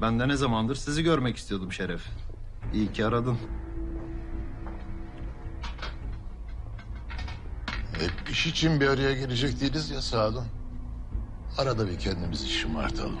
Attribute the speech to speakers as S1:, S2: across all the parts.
S1: Ben de ne zamandır sizi görmek istiyordum Şeref. İyi ki aradın.
S2: Hep iş için bir araya gelecek değiliz ya Sadun. Arada bir kendimizi şımartalım.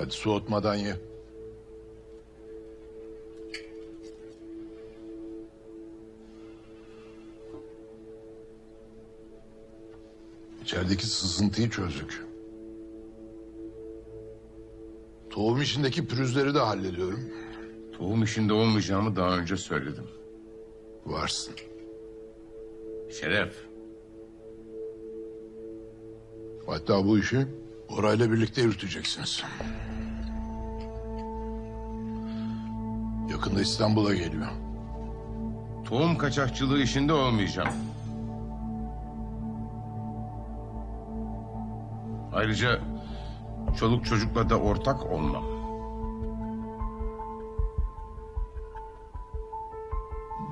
S2: Hadi soğutmadan ye. İçerideki sızıntıyı çözdük. Tohum işindeki pürüzleri de hallediyorum.
S3: Tohum işinde olmayacağımı daha önce söyledim.
S2: Varsın.
S3: Şeref,
S2: Hatta bu işi orayla birlikte yürüteceksiniz. Yakında İstanbul'a geliyor.
S3: tohum kaçakçılığı işinde olmayacağım. Ayrıca çoluk çocukla da ortak olmam.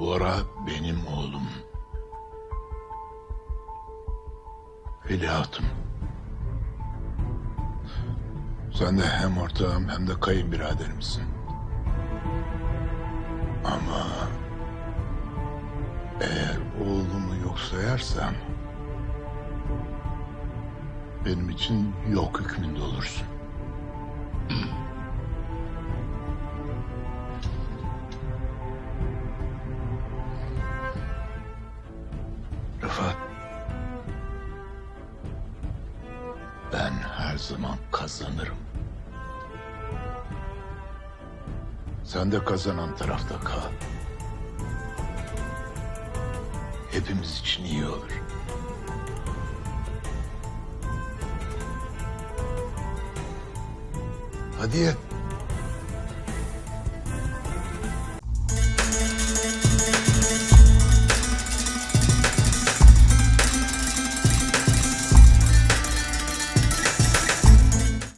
S2: Bora benim oğlum. Veliahtım. Sen de hem ortağım hem de kayınbiraderimsin. Ama eğer oğlumu yok sayarsam benim için yok hükmünde olursun. Rıfat. Ben her zaman kazanırım. Sen de kazanan tarafta kal. Hepimiz için iyi olur. Hadi ye.